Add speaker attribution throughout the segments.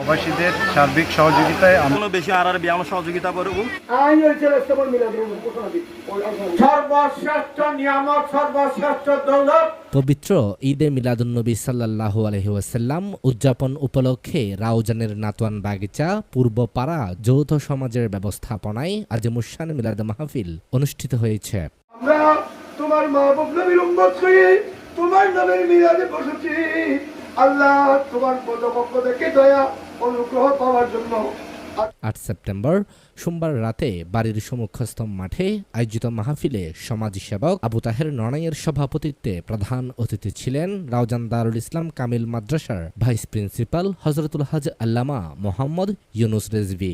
Speaker 1: প্রবাসীদের সার্বিক সহযোগিতায় আমরা
Speaker 2: বেশি আর আর ব্যায়াম সহযোগিতা করব
Speaker 3: সর্বশ্রেষ্ঠ নিয়ামক সর্বশ্রেষ্ঠ দৌলত।
Speaker 4: পবিত্র ঈদে মিলাদুন্নবী সাল্লাহ আলহিউসাল্লাম উদযাপন উপলক্ষে রাউজানের নাতোয়ান বাগিচা পূর্বপাড়া যৌথ সমাজের ব্যবস্থাপনায় আজ মুসান মিলাদ মাহফিল অনুষ্ঠিত হয়েছে।
Speaker 3: আমরা তোমার মাহবুব নবীর উম্মত হয়ে তোমার নবীর মিলাদে বসেছি। আল্লাহ তোমার পদপক্ষ থেকে দয়া অনুগ্রহ পাওয়ার জন্য।
Speaker 4: আট সেপ্টেম্বর সোমবার রাতে বাড়ির সম্মুখস্থ মাঠে আয়োজিত মাহফিলে সমাজসেবক আবু তাহের নড়াইয়ের সভাপতিত্বে প্রধান অতিথি ছিলেন রাউজান দারুল ইসলাম কামিল মাদ্রাসার ভাইস প্রিন্সিপাল হজরতুল হাজ আল্লামা মোহাম্মদ ইউনুস রেজভি।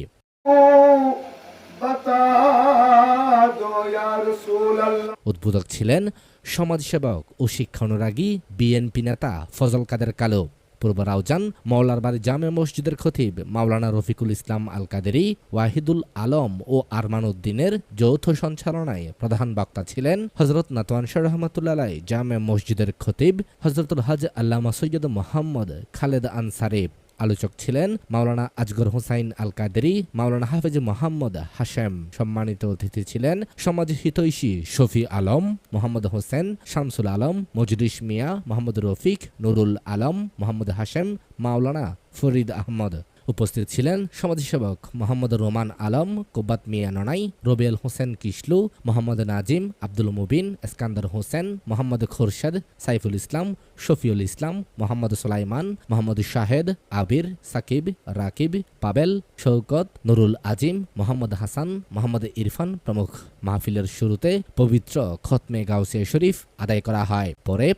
Speaker 3: রাসূলুল্লাহ।
Speaker 4: উদ্বোধক ছিলেন সমাজসেবক ও শিক্ষানুরাগী বিএনপি নেতা ফজল কাদের কালো। পূর্ব রাউজান মৌলার বাড়ি জামে মসজিদের খতিব মাওলানা রফিকুল ইসলাম আল কাদেরি ওয়াহিদুল আলম ও আরমান উদ্দিনের যৌথ সঞ্চালনায় প্রধান বক্তা ছিলেন হজরত নাতওয়ান শাহ রহমতুল্লাহ জামে মসজিদের খতিব হজরতুল হাজ আল্লামা সৈয়দ মোহাম্মদ খালেদ আনসারি। আলোচক ছিলেন মাওলানা আজগর হুসাইন আল কাদেরি মাওলানা হাফেজ মোহাম্মদ হাসেম সম্মানিত অতিথি ছিলেন সমাজ হিতৈষী শফি আলম, মোহাম্মদ হোসেন শামসুল আলম মজরিস মিয়া, মোহাম্মদ রফিক, নুরুল আলম, মোহাম্মদ হাসেম মাওলানা ফরিদ আহমদ। উপস্থিত ছিলেন সমাজসেবক মোহাম্মদ রোমান আলম, কোব্বাত মিয়া ননাই রবিউল হোসেন কিসলু মোহাম্মদ নাজিম, আব্দুল মুবিন, এসকান্দার হোসেন, মোহাম্মদ খোরশেদ, সাইফুল ইসলাম, শফিউল ইসলাম, মোহাম্মদ সুলাইমান, মোহাম্মদ শাহেদ, আবির, সাকিব, রাকিব, পাবেল শৌকত নুরুল আজিম, মোহাম্মদ হাসান, মোহাম্মদ ইরফান প্রমুখ মাহফিলের শুরুতে পবিত্র খতমে গাউসিয়া শরীফ আদায় করা হয়। পরে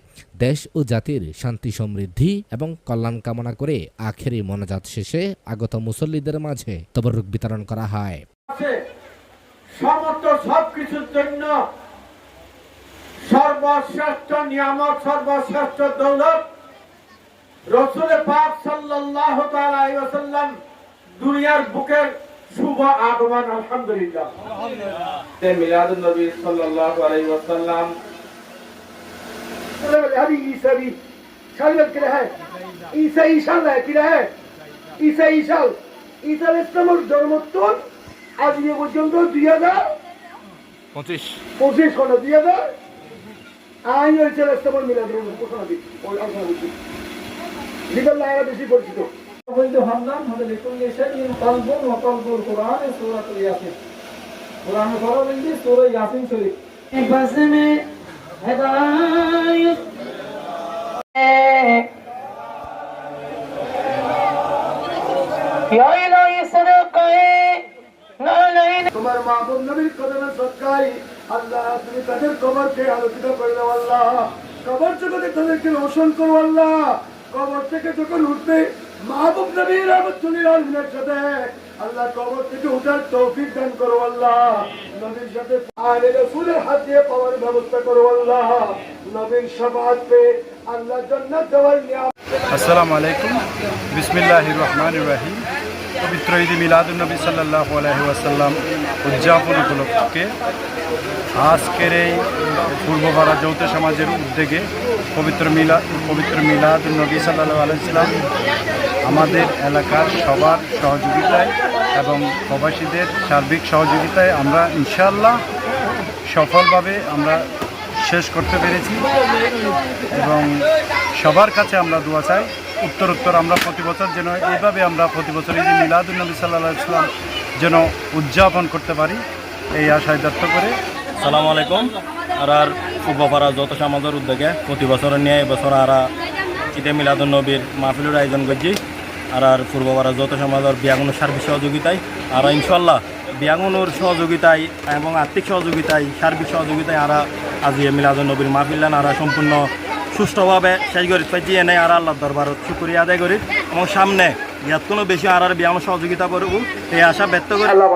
Speaker 4: দেশ ও জাতির শান্তি সমৃদ্ধি এবং কল্যাণ কামনা করে আখেরি মনাজাত শেষে আগত মুসল্লিদের মাঝে তবরুক বিতরণ করা হয়।
Speaker 3: সমস্ত সবকিছুর জন্য সর্বশ্রেষ্ঠ নিয়ামক সর্বশ্রেষ্ঠ দৌলত রসুল পাক সাল্লাল্লাহু তাআলা দুনিয়ার বুকের শুভ আগমন আলহামদুলিল্লাহ। মিলাদুন নবী সাল্লাল্লাহু আলাইহি ওয়াসাল্লাম الهدي يسوي شالبت كده هاي إيسا إيشال هاي كده هاي إيسا إيشال إيسا الإسلامর জন্মোত্তর আজ এ পর্যন্ত দুই হাজার
Speaker 2: পঁচিশ
Speaker 3: পঁচিশ কোন দুই হাজার আইন হয়েছে ইসলামের মিলাদ ঘোষণা দিচ্ছি বিদল্লাহ এরা বেশি পরিচিত
Speaker 5: ويل همدان هذا لكل شيء قلب وقلب القرآن سورة ياسين قرآن فرق سورة ياسين شريف
Speaker 6: بس میں হেদায়ত।
Speaker 3: তোমার মাহবুব নবীর কদমে সৎকারী। আল্লাহ, তুমি তাদের কবরকে আলোকিত করে দাও কবর জগতে তাদেরকে রোশন করো কবর থেকে যখন উঠবে, মাহবুব নবীর আবার চলে আসবেন সাথে। আল্লাহ কবর থেকে উঠার তৌফিক দান করো আল্লাহ। নবীর সাথে আলে রসুলের হাত দিয়ে পাওয়ার ব্যবস্থা করো আল্লাহ। নবীর সমাজ পেয়ে আল্লাহ জান্নাত দেওয়ার নিয়াম
Speaker 1: আসসালামু আলাইকুম। বিসমিল্লাহ রহমান রাহিম। পবিত্র ঈদ মিলাদুলনবী সাল্লাহ আলহি ওয়াসাল্লাম উদযাপন উপলক্ষে আজকের এই পূর্বপাড়া যৌথ সমাজের উদ্যোগে পবিত্র মিলা, পবিত্র মিলাদুলনবী সাল্লাহ আলাইসাল্লাম আমাদের এলাকার সবার সহযোগিতায় এবং প্রবাসীদের সার্বিক সহযোগিতায় আমরা ইনশাল্লাহ সফলভাবে আমরা শেষ করতে পেরেছি এবং সবার কাছে আমরা দোয়া চাই। উত্তর উত্তর আমরা প্রতি বছর যেন এইভাবে আমরা প্রতি বছর এই যে মিলাদুলনবী সাল্লাহ ইসলাম যেন উদযাপন করতে পারি, এই আশায় ব্যক্ত করে।
Speaker 2: সালাম আলাইকুম। আর পূর্বপাড়া যত সমাজের উদ্যোগে প্রতি বছর নিয়ে এবছর আর ঈদে মিলাদুল নবীর মাহফিলের আয়োজন করছি। আর আর পূর্বপাড়া যত সমাজের বিয়াগুনোর সার্বিক সহযোগিতায়, আর ইনশাল্লাহ বিয়াগুনোর সহযোগিতায় এবং আর্থিক সহযোগিতায়, সার্বিক সহযোগিতায় আর আজ মিলাদুল নবীর মাহফিলান আর সম্পূর্ণ সুষ্ঠুভাবে শেষ করি পাইছি এনে আর আল্লাহ দরবারত শুক্রিয়া আদায় করি। এবং সামনে ইয়াত কোনো বেশি আর আর বিয়াম সহযোগিতা করব এই আশা ব্যক্ত করি।
Speaker 3: লাভ